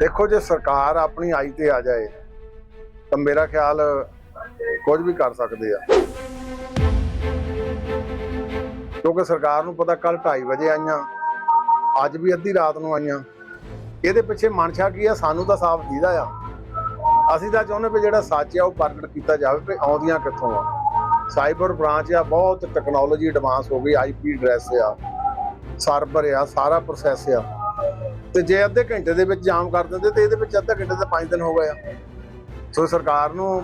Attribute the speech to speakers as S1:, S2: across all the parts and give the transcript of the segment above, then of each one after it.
S1: ਦੇਖੋ ਜੇ ਸਰਕਾਰ ਆਪਣੀ ਆਈ ਤੇ ਆ ਜਾਏ, ਤਾਂ ਮੇਰਾ ਖਿਆਲ ਕੁਝ ਵੀ ਕਰ ਸਕਦੇ ਆ। ਕਿਉਂਕਿ ਸਰਕਾਰ ਨੂੰ ਪਤਾ ਕੱਲ 2:30 ਵਜੇ ਆਈਆਂ, ਅੱਜ ਵੀ ਅੱਧੀ ਰਾਤ ਨੂੰ ਆਈਆਂ। ਇਹਦੇ ਪਿੱਛੇ ਮਨਸ਼ਾ ਕੀ ਆ? ਸਾਨੂੰ ਤਾਂ ਸਾਫ਼ ਦੀਦਾ ਆ। ਅਸੀਂ ਤਾਂ ਚਾਹੁੰਦੇ ਵੀ ਜਿਹੜਾ ਸੱਚ ਆ, ਉਹ ਪ੍ਰਗਟ ਕੀਤਾ ਜਾਵੇ ਵੀ ਆਉਂਦੀਆਂ ਕਿੱਥੋਂ ਆ। ਸਾਈਬਰ ਬ੍ਰਾਂਚ ਆ, ਬਹੁਤ ਟੈਕਨੋਲੋਜੀ ਐਡਵਾਂਸ ਹੋ ਗਈ ਆਈਪੀ ਐਡਰੈਸ ਆ, ਸਰਵਰ ਆ, ਸਾਰਾ ਪ੍ਰੋਸੈਸ ਆ। ਤੇ ਜੇ ਅੱਧੇ ਘੰਟੇ ਦੇ ਵਿੱਚ ਜਾਮ ਕਰ ਦਿੰਦੇ ਤੇ ਇਹਦੇ ਵਿੱਚ ਅੱਧਾ ਘੰਟੇ ਤੇ 5 ਦਿਨ ਹੋ ਗਏ ਆ। ਸੋ ਸਰਕਾਰ ਨੂੰ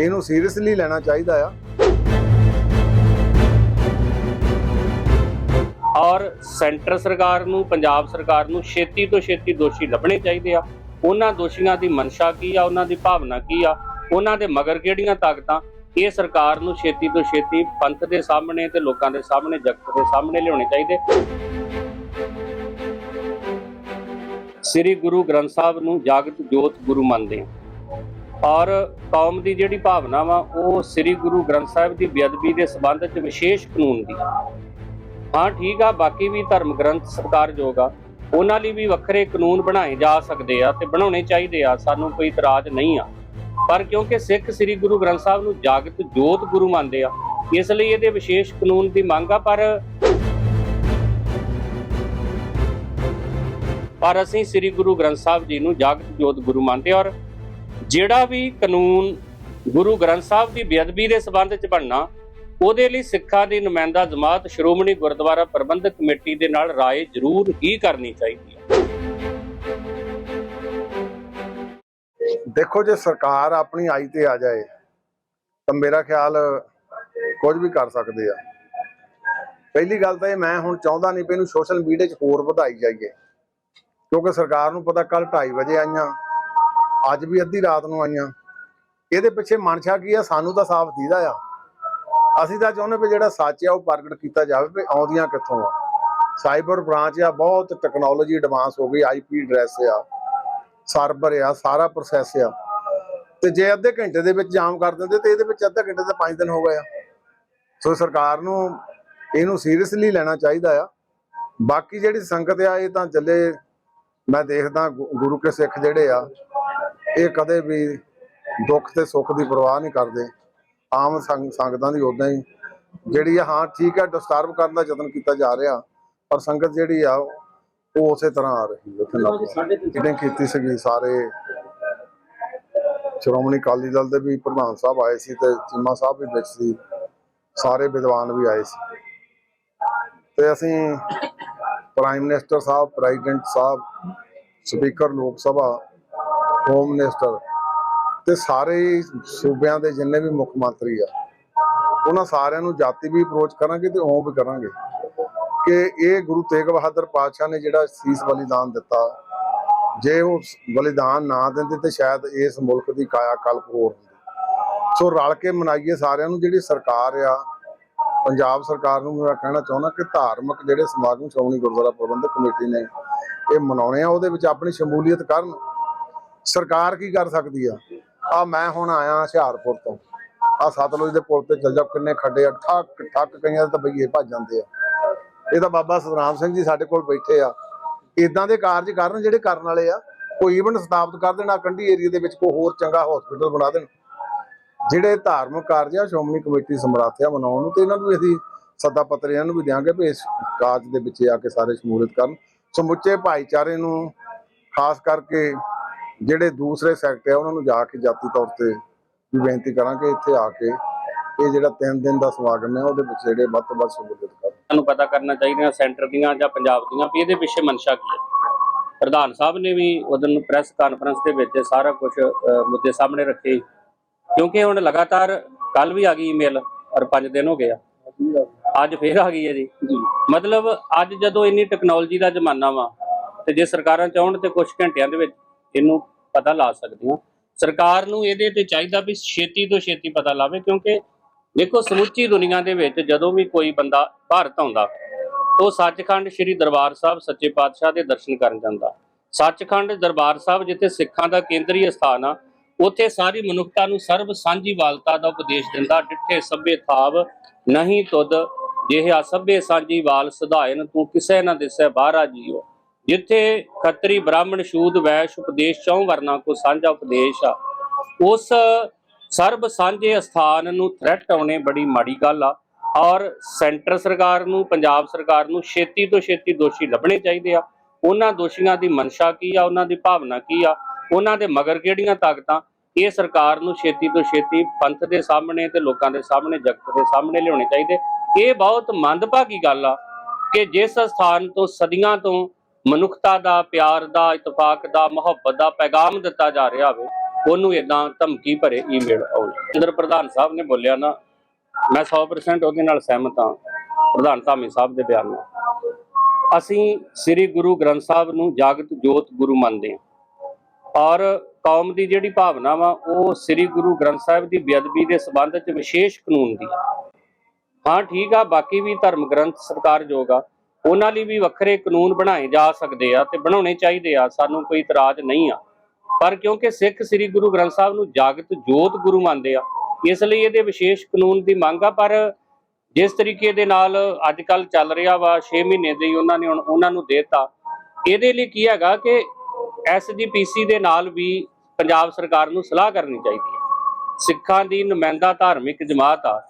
S1: ਇਹਨੂੰ ਸੀਰੀਅਸਲੀ ਲੈਣਾ ਚਾਹੀਦਾ ਆ।
S2: ਔਰ ਸੈਂਟਰ ਸਰਕਾਰ ਨੂੰ, ਪੰਜਾਬ ਸਰਕਾਰ ਨੂੰ ਛੇਤੀ ਤੋਂ ਛੇਤੀ ਦੋਸ਼ੀ ਲੱਭਣੇ ਚਾਹੀਦੇ ਆ। ਉਹਨਾਂ ਦੋਸ਼ੀਆਂ ਦੀ ਮਨਸ਼ਾ ਕੀ ਆ, ਉਹਨਾਂ ਦੀ ਭਾਵਨਾ ਕੀ ਆ, ਉਹਨਾਂ ਦੇ ਮਗਰ ਕਿਹੜੀਆਂ ਤਾਕਤਾਂ? ਇਹ ਸਰਕਾਰ ਨੂੰ ਛੇਤੀ ਤੋਂ ਛੇਤੀ ਪੰਥ ਦੇ ਸਾਹਮਣੇ ਤੇ ਲੋਕਾਂ ਦੇ ਸਾਹਮਣੇ, ਜਗਤ ਦੇ ਸਾਹਮਣੇ ਲਿਆਉਣੇ ਚਾਹੀਦੇ। ਸ੍ਰੀ ਗੁਰੂ ਗ੍ਰੰਥ ਸਾਹਿਬ ਨੂੰ ਜਾਗਤ ਜੋਤ ਗੁਰੂ ਮੰਨਦੇ ਆ ਔਰ ਕੌਮ ਦੀ ਜਿਹੜੀ ਭਾਵਨਾ ਵਾ, ਉਹ ਸ੍ਰੀ ਗੁਰੂ ਗ੍ਰੰਥ ਸਾਹਿਬ ਦੀ ਬੇਅਦਬੀ ਦੇ ਸਬੰਧ ਵਿੱਚ ਵਿਸ਼ੇਸ਼ ਕਾਨੂੰਨ ਦੀ। ਹਾਂ, ਠੀਕ ਆ, ਬਾਕੀ ਵੀ ਧਰਮ ਗ੍ਰੰਥ ਸਤਿਕਾਰਯੋਗ ਆ। ਉਹਨਾਂ ਲਈ ਵੀ ਵੱਖਰੇ ਕਾਨੂੰਨ ਬਣਾਏ ਜਾ ਸਕਦੇ ਆ ਤੇ ਬਣਾਉਣੇ ਚਾਹੀਦੇ ਆ, ਸਾਨੂੰ ਕੋਈ ਇਤਰਾਜ਼ ਨਹੀਂ ਆ। ਪਰ ਕਿਉਂਕਿ ਸਿੱਖ ਸ੍ਰੀ ਗੁਰੂ ਗ੍ਰੰਥ ਸਾਹਿਬ ਨੂੰ ਜਾਗਤ ਜੋਤ ਗੁਰੂ ਮੰਨਦੇ ਆ, ਇਸ ਲਈ ਇਹਦੇ ਵਿਸ਼ੇਸ਼ ਕਾਨੂੰਨ ਦੀ ਮੰਗ ਆ, ਪਰ ਪਰ ਅਸੀਂ ਸ੍ਰੀ ਗੁਰੂ ਗ੍ਰੰਥ ਸਾਹਿਬ ਜੀ ਨੂੰ ਜਾਗਤ ਜੋਤ ਗੁਰੂ ਮੰਨਦੇ ਔਰ ਜਿਹੜਾ ਵੀ ਕਾਨੂੰਨ ਗੁਰੂ ਗ੍ਰੰਥ ਸਾਹਿਬ ਦੀ ਬੇਅਦਬੀ ਦੇ ਸਬੰਧ ਵਿੱਚ ਬਣਨਾ, ਉਹਦੇ ਲਈ ਸਿੱਖਾਂ ਦੀ ਨੁਮਾਇੰਦਾ ਜਮਾਤ ਸ਼੍ਰੋਮਣੀ ਗੁਰਦੁਆਰਾ ਪ੍ਰਬੰਧਕ ਕਮੇਟੀ ਦੇ ਨਾਲ ਰਾਏ ਜ਼ਰੂਰ ਹੀ ਕਰਨੀ ਚਾਹੀਦੀ ਹੈ।
S1: ਦੇਖੋ, ਜੇ ਸਰਕਾਰ ਆਪਣੀ ਆਈ ਤੇ ਆ ਜਾਏ, ਤਾਂ ਮੇਰਾ ਖਿਆਲ ਕੁਝ ਵੀ ਕਰ ਸਕਦੇ ਆ। ਪਹਿਲੀ ਗੱਲ ਤਾਂ ਇਹ ਮੈਂ ਹੁਣ ਚਾਹੁੰਦਾ ਨਹੀਂ ਵੀ ਇਹਨੂੰ ਸੋਸ਼ਲ ਮੀਡੀਆ 'ਚ ਹੋਰ ਵਧਾਈ ਜਾਈਏ। ਕਿਉਂਕਿ ਸਰਕਾਰ ਨੂੰ ਪਤਾ ਕੱਲ 2:30 ਵਜੇ ਆਈਆਂ, ਅੱਜ ਵੀ ਅੱਧੀ ਰਾਤ ਨੂੰ ਆਈਆਂ। ਇਹਦੇ ਪਿੱਛੇ ਮਨਸ਼ਾ ਕੀ ਆ? ਸਾਨੂੰ ਤਾਂ ਸਾਫ਼ ਦੀਦਾ ਆ। ਅਸੀਂ ਤਾਂ ਚਾਹੁੰਦੇ ਵੀ ਜਿਹੜਾ ਸੱਚ ਆ, ਉਹ ਪ੍ਰਗਟ ਕੀਤਾ ਜਾਵੇ ਵੀ ਆਉਂਦੀਆਂ ਕਿੱਥੋਂ ਆ। ਸਾਈਬਰ ਬ੍ਰਾਂਚ ਆ, ਬਹੁਤ ਟੈਕਨੋਲੋਜੀ ਐਡਵਾਂਸ ਹੋ ਗਈ ਆਈਪੀ ਐਡਰੈਸ ਆ ਸਰਵਰ ਆ, ਸਾਰਾ ਪ੍ਰੋਸੈਸ ਆ। ਤੇ ਜੇ ਅੱਧੇ ਘੰਟੇ ਦੇ ਵਿੱਚ ਜਾਮ ਕਰ ਦਿੰਦੇ, ਤੇ ਇਹਦੇ ਵਿੱਚ ਅੱਧਾ ਘੰਟੇ ਤੇ 5 ਦਿਨ ਹੋ ਗਏ ਆ। ਸੋ ਸਰਕਾਰ ਨੂੰ ਇਹਨੂੰ ਸੀਰੀਅਸਲੀ ਲੈਣਾ ਚਾਹੀਦਾ ਆ। ਬਾਕੀ ਜਿਹੜੀ ਸੰਗਤ ਆ, ਇਹ ਤਾਂ ਚੱਲੇ ਮੈਂ ਦੇਖਦਾ ਗੁਰੂ ਕੇ ਸਿੱਖ ਜਿਹੜੇ ਆ ਇਹ ਕਦੇ ਵੀ ਦੁੱਖ ਤੇ ਸੁੱਖ ਦੀ ਪਰਵਾਹ ਨਹੀਂ ਕਰਦੇ। ਆਮ ਸੰਗ- ਸੰਗਤਾਂ ਦੀ ਉਦਾਂ ਹੀ। ਜਿਹੜੀ ਆ ਹਾਂ ਠੀਕ ਹੈ ਡਿਸਟਰਬ ਕਰਨ ਦਾ ਯਤਨ ਕੀਤਾ ਜਾ ਰਿਹਾ ਪਰ ਸੰਗਤ ਜਿਹੜੀ ਆ ਉਹ ਉਸੇ ਤਰ੍ਹਾਂ ਆ ਰਹੀ ਲੱਗ ਜਿਹਨੇ ਕੀਤੀ ਸੀਗੀ ਸਾਰੇ ਸ਼੍ਰੋਮਣੀ ਅਕਾਲੀ ਦਲ ਦੇ ਵੀ ਪ੍ਰਧਾਨ ਸਾਹਿਬ ਆਏ ਸੀ ਤੇ ਚੀਮਾ ਸਾਹਿਬ ਵੀ ਵਿੱਚ ਸੀ। ਸਾਰੇ ਵਿਦਵਾਨ ਵੀ ਆਏ ਸੀ। ਤੇ ਅਸੀਂ ਪ੍ਰਾਈਮ ਮਿਨਿਸਟਰ ਸਾਹਿਬ ਪ੍ਰੈਜ਼ੀਡੈਂਟ ਸਾਹਿਬ speaker Lok Sabha home minister ਤੇ ਸਾਰੇ ਸੂਬਿਆਂ ਦੇ ਜਿੰਨੇ ਵੀ ਮੁੱਖ ਮੰਤਰੀ ਆ, ਉਹਨਾਂ ਸਾਰਿਆਂ ਨੂੰ ਜਾਤੀ ਵੀ ਅਪਰੋਚ ਕਰਾਂਗੇ ਤੇ ਉਹ ਵੀ ਕਰਾਂਗੇ ਕਿ ਇਹ ਗੁਰੂ ਤੇਗ ਬਹਾਦਰ ਪਾਤਸ਼ਾਹ ਨੇ ਜਿਹੜਾ ਸੀਸ ਬਲੀਦਾਨ ਦਿੱਤਾ, ਜੇ ਉਹ ਬਲੀਦਾਨ ਨਾ ਦਿੰਦੇ ਤੇ ਸ਼ਾਇਦ ਇਸ ਮੁਲਕ ਦੀ ਕਾਇਆ ਕਲਪ ਹੋਰ ਹੁੰਦੀ। ਸੋ ਰਲ ਕੇ ਮਨਾਈਏ ਸਾਰਿਆਂ ਨੂੰ, ਜਿਹੜੀ ਸਰਕਾਰ ਆ ਪੰਜਾਬ ਸਰਕਾਰ ਨੂੰ ਮੈਂ ਕਹਿਣਾ ਚਾਹੁੰਦਾ ਕਿ ਧਾਰਮਿਕ ਜਿਹੜੇ ਸਮਾਗਮ ਸ਼੍ਰੋਮਣੀ ਗੁਰਦੁਆਰਾ ਪ੍ਰਬੰਧਕ ਕਮੇਟੀ ਨੇ ਇਹ ਮਨਾਉਣੇ ਆ, ਉਹਦੇ ਵਿੱਚ ਆਪਣੀ ਸ਼ਮੂਲੀਅਤ ਕਰਨ। ਸਰਕਾਰ ਕੀ ਕਰ ਸਕਦੀ ਆ? ਆ ਮੈਂ ਹੁਣ ਆਇਆ ਹੁਸ਼ਿਆਰਪੁਰ ਤੋਂ। ਆ ਸਤਲੁਜ ਦੇ ਪੁਲ ਤੇ ਚੱਲ ਜਾ ਕਿੰਨੇ ਖੱਡੇ ਆ, ਠੱਕ ਠੱਕ ਕਈਆਂ ਦੇ ਤਾਂ ਬਈਏ ਭੱਜ ਜਾਂਦੇ ਆ। ਇਹ ਤਾਂ ਬਾਬਾ ਸਤਨਾਮ ਸਿੰਘ ਜੀ ਸਾਡੇ ਕੋਲ ਬੈਠੇ ਆ। ਇਦਾਂ ਦੇ ਕਾਰਜ ਕਰਨ ਜਿਹੜੇ ਕਰਨ ਵਾਲੇ ਆ, ਕੋਈ ਇਵਨ ਸਥਾਪਿਤ ਕਰ ਦੇਣਾ ਕੰਢੀ ਏਰੀਆ ਦੇ ਵਿੱਚ ਕੋਈ ਹੋਰ ਚੰਗਾ ਹਸਪੀਟਲ ਬਣਾ ਦੇਣ। ਜਿਹੜੇ ਧਾਰਮਿਕ ਕਾਰਜ ਆ, ਸ਼੍ਰੋਮਣੀ ਕਮੇਟੀ ਸਮਰਾਥਿਆ ਮਨਾਉਣ ਨੂੰ, ਤੇ ਇਹਨਾਂ ਨੂੰ ਅਸੀਂ ਸੱਦਾ ਪੱਤਰ ਨੂੰ ਵੀ ਦਿਆਂਗੇ ਵੀ ਇਸ ਕਾਰਜ ਦੇ ਵਿੱਚ ਆ ਕੇ ਸਾਰੇ ਸ਼ਮੂਲੀਅਤ ਕਰਨ। ਸਮੁੱਚੇ ਭਾਈਚਾਰੇ ਨੂੰ ਖਾਸ ਕਰਕੇ ਜਿਹੜੇ ਦੂਸਰੇ ਸੈਕਟਰ ਆ, ਉਹਨਾਂ ਨੂੰ ਜਾ ਕੇ ਜਾਤੀ ਤੌਰ ਤੇ ਵੀ ਬੇਨਤੀ ਕਰਾਂਗੇ ਇੱਥੇ ਆ ਕੇ ਇਹ ਜਿਹੜਾ 3 ਦਿਨ ਦਾ ਸਮਾਗਮ ਹੈ, ਉਹਦੇ ਵਿੱਚ ਜਿਹੜੇ ਵੱਧ ਤੋਂ ਵੱਧ ਸ਼ਮੂਲੀਅਤ ਕਰਨ।
S2: ਸਾਨੂੰ ਪਤਾ ਕਰਨਾ ਚਾਹੀਦਾ ਸੈਂਟਰ ਦੀਆਂ ਜਾਂ ਪੰਜਾਬ ਦੀਆਂ ਵੀ ਇਹਦੇ ਪਿੱਛੇ ਮਨਸ਼ਾ ਕੀ ਹੈ। ਪ੍ਰਧਾਨ ਸਾਹਿਬ ਨੇ ਵੀ ਉਦੋਂ ਪ੍ਰੈਸ ਕਾਨਫਰੰਸ ਦੇ ਵਿੱਚ ਸਾਰਾ ਕੁਝ ਮੁੱਦੇ ਸਾਹਮਣੇ ਰੱਖੇ। ਕਿਉਂਕਿ ਹੁਣ ਲਗਾਤਾਰ ਕੱਲ ਵੀ ਆ ਗਈ ਈਮੇਲ ਔਰ 5 ਦਿਨ ਹੋ ਗਏ ਆ। ਅੱਜ ਫੇਰ ਆ ਗਈ ਹੈ ਜੀ। ਮਤਲਬ ਅੱਜ ਜਦੋਂ ਇੰਨੀ ਟੈਕਨੋਲੋਜੀ ਦਾ ਜ਼ਮਾਨਾ ਵਾ ਤੇ ਜੇ ਸਰਕਾਰਾਂ ਚਾਹਣ ਤੇ ਕੁਝ ਘੰਟਿਆਂ ਦੇ ਵਿੱਚ ਇਹਨੂੰ ਪਤਾ ਲਾ ਸਕਦੀਆਂ। ਸਰਕਾਰ ਨੂੰ ਇਹਦੇ ਤੇ ਚਾਹੀਦਾ ਵੀ ਛੇਤੀ ਤੋਂ ਛੇਤੀ ਪਤਾ ਲਾਵੇ ਕਿਉਂਕਿ ਦੇਖੋ ਸਮੁੱਚੀ ਦੁਨੀਆ ਦੇ ਵਿੱਚ ਜਦੋਂ ਵੀ ਕੋਈ ਬੰਦਾ ਭਾਰਤ ਆਉਂਦਾ ਉਹ ਸੱਚਖੰਡ ਸ੍ਰੀ ਦਰਬਾਰ ਸਾਹਿਬ ਸੱਚੇ ਪਾਤਸ਼ਾਹ ਦੇ ਦਰਸ਼ਨ ਕਰਨ ਜਾਂਦਾ। ਸੱਚਖੰਡ ਦਰਬਾਰ ਸਾਹਿਬ ਜਿੱਥੇ ਸਿੱਖਾਂ ਦਾ ਕੇਂਦਰੀ ਸਥਾਨ ਆ ਉੱਥੇ ਸਾਰੀ ਮਨੁੱਖਤਾ ਨੂੰ ਸਰਬ ਸਾਂਝੀਵਾਲਤਾ ਦਾ ਉਪਦੇਸ਼ ਦਿੰਦਾ, ਡਿੱਠੇ ਸਭੇ ਥਾਵ ਨਹੀਂ ਤੁਧ ਜਿਹਾ ਸਭੇ ਸਾਂਝੀਵਾਲ ਸਧਾਇਨ, ਤੂੰ ਕਿਸੇ ਨਾ ਦਿਸੈ ਬਾਹਰਾ ਜੀਓ। ਜਿੱਥੇ ਖੱਤਰੀ ਬ੍ਰਾਹਮਣ ਸ਼ੂਦ ਵੈਸ਼ ਉਪਦੇਸ਼ ਚੌਂ ਵਰਨਾ ਕੋ ਸਾਂਝਾ ਉਪਦੇਸ਼ ਆ। ਉਸ ਸਰਬ ਸਾਂਝੇ ਸਥਾਨ ਨੂੰ ਥ੍ਰੈਟ ਆਉਣੇ ਬੜੀ ਮਾੜੀ ਗੱਲ ਆ। ਔਰ ਸੈਂਟਰ ਸਰਕਾਰ ਨੂੰ, ਪੰਜਾਬ ਸਰਕਾਰ ਨੂੰ ਛੇਤੀ ਤੋਂ ਛੇਤੀ ਦੋਸ਼ੀ ਲੱਭਣੇ ਚਾਹੀਦੇ ਆ। ਉਹਨਾਂ ਦੋਸ਼ੀਆਂ ਦੀ ਮਨਸ਼ਾ ਕੀ ਆ? ਉਹਨਾਂ ਦੀ ਭਾਵਨਾ ਕੀ ਆ? ਉਹਨਾਂ ਦੇ ਮਗਰ ਕਿਹੜੀਆਂ ਤਾਕਤਾਂ? ਇਹ ਸਰਕਾਰ ਨੂੰ ਛੇਤੀ ਤੋਂ ਛੇਤੀ ਪੰਥ ਦੇ ਸਾਹਮਣੇ ਤੇ ਲੋਕਾਂ ਦੇ ਸਾਹਮਣੇ, ਜਗਤ ਦੇ ਸਾਹਮਣੇ ਲਿਆਉਣੇ ਚਾਹੀਦੇ। ਇਹ ਬਹੁਤ ਮੰਦਭਾਗੀ ਗੱਲ ਆ ਕਿ ਜਿਸ ਸਥਾਨ ਤੋਂ, ਸਦੀਆਂ ਤੋਂ ਮਨੁੱਖਤਾ ਦਾ, ਪਿਆਰ ਦਾ, ਇਤਫਾਕ ਦਾ, ਮੁਹੱਬਤ ਦਾ ਪੈਗਾਮ ਦਿੱਤਾ ਜਾ ਰਿਹਾ ਹੋਵੇ ਉਹਨੂੰ ਇਦਾਂ ਧਮਕੀ ਭਰੇ ਈਮੇਲ ਆਉਣ ਅੰਦਰ ਪ੍ਰਧਾਨ ਸਾਹਿਬ ਨੇ ਬੋਲਿਆ ਨਾ, ਮੈਂ 100% ਉਹਦੇ ਨਾਲ ਸਹਿਮਤ ਹਾਂ, ਪ੍ਰਧਾਨ ਧਾਮੀ ਸਾਹਿਬ ਦੇ ਬਿਆਨ ਨਾਲ। ਅਸੀਂ ਸ੍ਰੀ ਗੁਰੂ ਗ੍ਰੰਥ ਸਾਹਿਬ ਨੂੰ ਜਾਗਤ ਜੋਤ ਗੁਰੂ ਮੰਨਦੇ ਹਾਂ। ਔਰ ਕੌਮ ਦੀ ਜਿਹੜੀ ਭਾਵਨਾ ਵਾ, ਉਹ ਸ੍ਰੀ ਗੁਰੂ ਗ੍ਰੰਥ ਸਾਹਿਬ ਦੀ ਬੇਅਦਬੀ ਦੇ ਸਬੰਧ 'ਚ ਵਿਸ਼ੇਸ਼ ਕਾਨੂੰਨ ਦੀ ਹੈ ਹਾਂ, ਠੀਕ ਆ, ਬਾਕੀ ਵੀ ਧਰਮ ਗ੍ਰੰਥ ਸਤਿਕਾਰਯੋਗ ਆ। ਉਹਨਾਂ ਲਈ ਵੀ ਵੱਖਰੇ ਕਾਨੂੰਨ ਬਣਾਏ ਜਾ ਸਕਦੇ ਆ ਤੇ ਬਣਾਉਣੇ ਚਾਹੀਦੇ ਆ, ਸਾਨੂੰ ਕੋਈ ਇਤਰਾਜ਼ ਨਹੀਂ ਆ। ਪਰ ਕਿਉਂਕਿ ਸਿੱਖ ਸ੍ਰੀ ਗੁਰੂ ਗ੍ਰੰਥ ਸਾਹਿਬ ਨੂੰ ਜਾਗਤ ਜੋਤ ਗੁਰੂ ਮੰਨਦੇ ਆ, ਇਸ ਲਈ ਇਹਦੇ ਵਿਸ਼ੇਸ਼ ਕਾਨੂੰਨ ਦੀ ਮੰਗ ਆ, ਪਰ ਜਿਸ ਤਰੀਕੇ ਦੇ ਨਾਲ ਅੱਜ ਕੱਲ ਚੱਲ ਰਿਹਾ ਵਾ 6 ਮਹੀਨੇ ਦੇ ਉਹਨਾਂ ਨੇ ਹੁਣ ਉਹਨਾਂ ਨੂੰ ਦੇਤਾ। ਇਹਦੇ ਲਈ ਕੀ ਹੈਗਾ ਕਿ ਐਸਜੀਪੀਸੀ ਦੇ ਨਾਲ ਵੀ ਪੰਜਾਬ ਸਰਕਾਰ ਨੂੰ ਸਲਾਹ ਕਰਨੀ ਚਾਹੀਦੀ ਹੈ। ਸਿੱਖਾਂ ਦੀ ਨੁਮਾਇੰਦਾ ਧਾਰਮਿਕ ਜਮਾਤ ਆ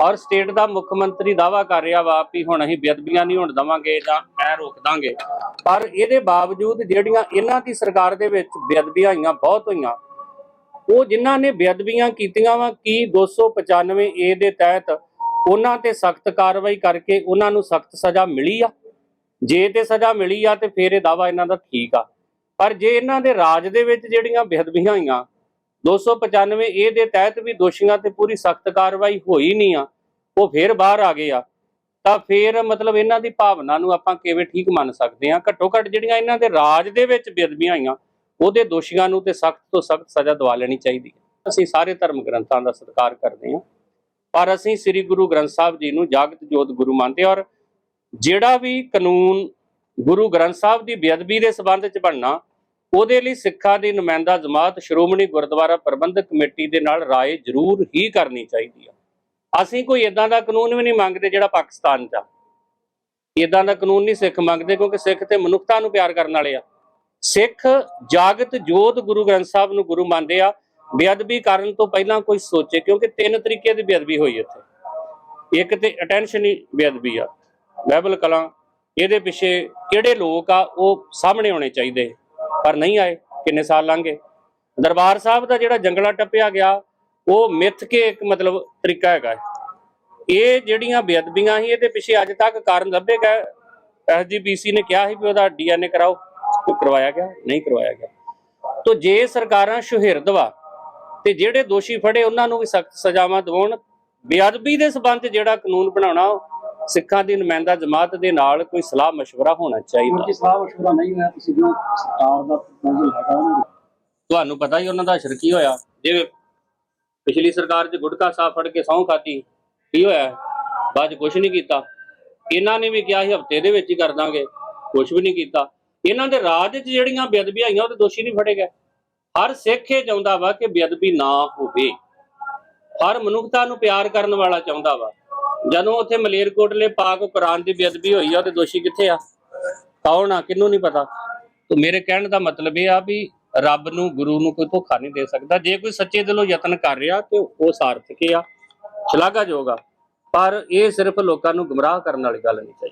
S2: ਔਰ ਸਟੇਟ ਦਾ ਮੁੱਖ ਮੰਤਰੀ ਦਾਵਾ ਕਰ ਰਿਹਾ ਵਾ ਵੀ ਹੁਣ ਅਸੀਂ ਬੇਅਦਬੀਆਂ ਨਹੀਂ ਹੋਣ ਦਵਾਂਗੇ ਜਾਂ ਐ ਰੋਕ ਦਾਂਗੇ। ਪਰ ਇਹਦੇ ਬਾਵਜੂਦ ਜਿਹੜੀਆਂ ਇਹਨਾਂ ਦੀ ਸਰਕਾਰ ਦੇ ਵਿੱਚ ਬੇਅਦਬੀਆਂ ਹੋਈਆਂ ਬਹੁਤ ਹੋਈਆਂ, ਉਹ ਜਿਨ੍ਹਾਂ ਨੇ ਬੇਅਦਬੀਆਂ ਕੀਤੀਆਂ ਵਾ, ਕੀ 295 ਏ ਦੇ ਤਹਿਤ ਉਹਨਾਂ ਤੇ ਸਖਤ ਕਾਰਵਾਈ ਕਰਕੇ ਉਹਨਾਂ ਨੂੰ ਸਖਤ ਸਜ਼ਾ ਮਿਲੀ ਆ? ਜੇ ਤੇ ਸਜ਼ਾ ਮਿਲੀ ਆ ਤੇ ਫਿਰ ਇਹ ਦਾਵਾ ਇਹਨਾਂ ਦਾ ਠੀਕ ਆ। ਪਰ ਜੇ ਇਹਨਾਂ ਦੇ ਰਾਜ ਦੇ ਵਿੱਚ ਜਿਹੜੀਆਂ ਬੇਅਦਬੀਆਂ ਹੋਈਆਂ 295 ਏ ਦੇ ਤਹਿਤ ਵੀ ਦੋਸ਼ੀਆਂ ਤੇ ਪੂਰੀ ਸਖਤ ਕਾਰਵਾਈ ਹੋਈ ਨਹੀਂ ਆ, ਉਹ ਫਿਰ ਬਾਹਰ ਆ ਗਏ ਆ, ਤਾਂ ਫਿਰ ਮਤਲਬ ਇਹਨਾਂ ਦੀ ਭਾਵਨਾ ਨੂੰ ਆਪਾਂ ਕਿਵੇਂ ਠੀਕ ਮੰਨ ਸਕਦੇ ਆ ਘੱਟੋ ਘੱਟ ਜਿਹੜੀਆਂ ਇਹਨਾਂ ਦੇ ਰਾਜ ਦੇ ਵਿੱਚ ਬੇਅਦਬੀਆਂ ਹੋਈਆਂ, ਉਹਦੇ ਦੋਸ਼ੀਆਂ ਨੂੰ ਤੇ ਸਖਤ ਤੋਂ ਸਖਤ ਸਜ਼ਾ ਦਵਾ ਲੈਣੀ ਚਾਹੀਦੀ ਹੈ। ਅਸੀਂ ਸਾਰੇ ਧਰਮ ਗ੍ਰੰਥਾਂ ਦਾ ਸਤਿਕਾਰ ਕਰਦੇ ਹਾਂ, ਪਰ ਅਸੀਂ ਸ੍ਰੀ ਗੁਰੂ ਗ੍ਰੰਥ ਸਾਹਿਬ ਜੀ ਨੂੰ ਜਾਗਤ ਜੋਤ ਗੁਰੂ ਮੰਨਦੇ ਹਾਂ ਔਰ ਜਿਹੜਾ ਵੀ ਕਾਨੂੰਨ ਗੁਰੂ ਗ੍ਰੰਥ ਸਾਹਿਬ ਦੀ ਬੇਅਦਬੀ ਦੇ ਸਬੰਧ ਚ ਬਣਨਾ ਉਹਦੇ ਲਈ ਸਿੱਖਾਂ ਦੀ ਨੁਮਾਇੰਦਾ ਜਮਾਤ ਸ਼੍ਰੋਮਣੀ ਗੁਰਦੁਆਰਾ ਪ੍ਰਬੰਧਕ ਕਮੇਟੀ ਦੇ ਨਾਲ ਰਾਏ ਜ਼ਰੂਰ ਹੀ ਕਰਨੀ ਚਾਹੀਦੀ ਆ। ਅਸੀਂ ਕੋਈ ਇਦਾਂ ਦਾ ਕਾਨੂੰਨ ਵੀ ਨਹੀਂ ਮੰਗਦੇ ਜਿਹੜਾ ਪਾਕਿਸਤਾਨ 'ਚ ਆ। ਇਦਾਂ ਦਾ ਕਾਨੂੰਨ ਨਹੀਂ ਸਿੱਖ ਮੰਗਦੇ ਕਿਉਂਕਿ ਸਿੱਖ ਤੇ ਮਨੁੱਖਤਾ ਨੂੰ ਪਿਆਰ ਕਰਨ ਵਾਲੇ ਆ। ਸਿੱਖ ਜਾਗਤ ਜੋਤ ਗੁਰੂ ਗ੍ਰੰਥ ਸਾਹਿਬ ਨੂੰ ਗੁਰੂ ਮੰਨਦੇ ਆ। ਬੇਅਦਬੀ ਕਰਨ ਤੋਂ ਪਹਿਲਾਂ ਕੋਈ ਸੋਚੇ ਕਿਉਂਕਿ ਤਿੰਨ ਤਰੀਕੇ ਦੀ ਬੇਅਦਬੀ ਹੋਈ ਇੱਥੇ ਇੱਕ ਤੇ ਅਟੈਂਸ਼ਨ ਹੀ ਬੇਅਦਬੀ ਆ। ਬਾਈਬਲ ਕਲਾਂ, ਇਹਦੇ ਪਿੱਛੇ ਕਿਹੜੇ ਲੋਕ ਆ ਉਹ ਸਾਹਮਣੇ ਆਉਣੇ ਚਾਹੀਦੇ। ਪਰ ਨਹੀਂ ਆਏ, ਕਿੰਨੇ ਸਾਲ ਲੰਘੇ ਦਰਬਾਰ ਸਾਹਿਬ ਦਾ ਜਿਹੜਾ ਜੰਗਲਾ ਟੱਪਿਆ ਗਿਆ, ਉਹ ਮਿੱਥ ਕੇ ਇੱਕ ਮਤਲਬ ਤਰੀਕਾ ਹੈਗਾ ਇਹ ਜਿਹੜੀਆਂ ਬੇਅਦਬੀਆਂ ਸੀ, ਇਹਦੇ ਪਿੱਛੇ ਅੱਜ ਤੱਕ ਕਾਰਨ ਲੱਭੇਗਾ ਐਸਜੀਪੀਸੀ ਨੇ ਕਿਹਾ ਸੀ ਵੀ ਉਹਦਾ ਡੀਐਨਏ ਕਰਾਓ। ਕਰਵਾਇਆ ਗਿਆ, ਨਹੀਂ ਕਰਵਾਇਆ ਗਿਆ। ਤੋਂ ਜੇ ਸਰਕਾਰਾਂ ਸੁਹਿਰਦ ਵਾ ਤੇ ਜਿਹੜੇ ਦੋਸ਼ੀ ਫੜੇ, ਉਹਨਾਂ ਨੂੰ ਵੀ ਸਖਤ ਸਜ਼ਾਵਾਂ ਦਿਵਾਉਣ। ਬੇਅਦਬੀ ਦੇ ਸਬੰਧ ਜਿਹੜਾ ਕਾਨੂੰਨ ਬਣਾਉਣਾ ਸਿੱਖਾਂ ਦੀ ਨੁਮਾਇੰਦਾ ਜਮਾਤ ਦੇ ਨਾਲ ਕੋਈ ਸਲਾਹ مشورہ ਹੋਣਾ ਚਾਹੀਦਾ
S3: ਮੁਰਜੀ ਸਾਹਿਬ ਮਸ਼ਵਰਾ ਨਹੀਂ ਹੋਇਆ ਤੁਸੀਂ ਜੋ ਸਰਕਾਰ ਦਾ ਪ੍ਰਪੋਜ਼ਲ ਹੈਗਾ ਉਹਨੂੰ
S2: ਤੁਹਾਨੂੰ ਪਤਾ ਹੀ ਉਹਨਾਂ ਦਾ ਅਸਰ ਕੀ ਹੋਇਆ ਜਿਵੇਂ ਪਿਛਲੀ ਸਰਕਾਰ 'ਚ ਗੁਟਕਾ ਸਾਹ ਫੜ ਕੇ ਸਹੁੰ ਖਾਤੀ ਕੀ ਹੋਇਆ ਬਾਅਦ 'ਚ ਕੁਝ ਨਹੀਂ ਕੀਤਾ ਇਹਨਾਂ ਨੇ ਵੀ ਕਿਹਾ ਸੀ ਹਫਤੇ ਦੇ ਵਿੱਚ ਹੀ ਕਰ ਦਾਂਗੇ ਕੁਝ ਵੀ ਨਹੀਂ ਕੀਤਾ ਇਹਨਾਂ ਦੇ ਰਾਜ 'ਚ ਜਿਹੜੀਆਂ ਬੇਅਦਬੀਆਂ ਹੋਈਆਂ ਉਹ ਤੇ ਦੋਸ਼ੀ ਨਹੀਂ ਫੜੇ ਗਏ ਹਰ ਸਿੱਖ ਇਹ ਚਾਹੁੰਦਾ ਵਾ ਕਿ ਬੇਅਦਬੀ ਨਾ ਹੋਵੇ ਹਰ ਮਨੁੱਖਤਾ ਨੂੰ ਪਿਆਰ ਕਰਨ ਵਾਲਾ ਚਾਹੁੰਦਾ ਵਾ ਜਦੋਂ ਉੱਥੇ ਮਲੇਰਕੋਟਲੇ ਪਾਕ ਕੁਰਾਨ ਦੀ ਬੇਅਦਬੀ ਹੋਈ ਆ ਤੇ ਦੋਸ਼ੀ ਕਿੱਥੇ ਆ? ਕੌਣ ਆ? ਕਿਹਨੂੰ ਨਹੀਂ ਪਤਾ? ਤੇ ਮੇਰੇ ਕਹਿਣ ਦਾ ਮਤਲਬ ਇਹ ਆ ਵੀ ਰੱਬ ਨੂੰ, ਗੁਰੂ ਨੂੰ ਕੋਈ ਧੋਖਾ ਨਹੀਂ ਦੇ ਸਕਦਾ। ਜੇ ਕੋਈ ਸੱਚੇ ਦਿਲੋਂ ਯਤਨ ਕਰ ਰਿਹਾ, ਤੇ ਉਹ ਸਾਰਥਕ ਆ, ਸ਼ਲਾਘਾਯੋਗ ਆ। ਪਰ ਇਹ ਸਿਰਫ ਲੋਕਾਂ ਨੂੰ ਗੁੰਮਰਾਹ ਕਰਨ ਵਾਲੀ ਗੱਲ ਨਹੀਂ ਚਾਹੀਦੀ।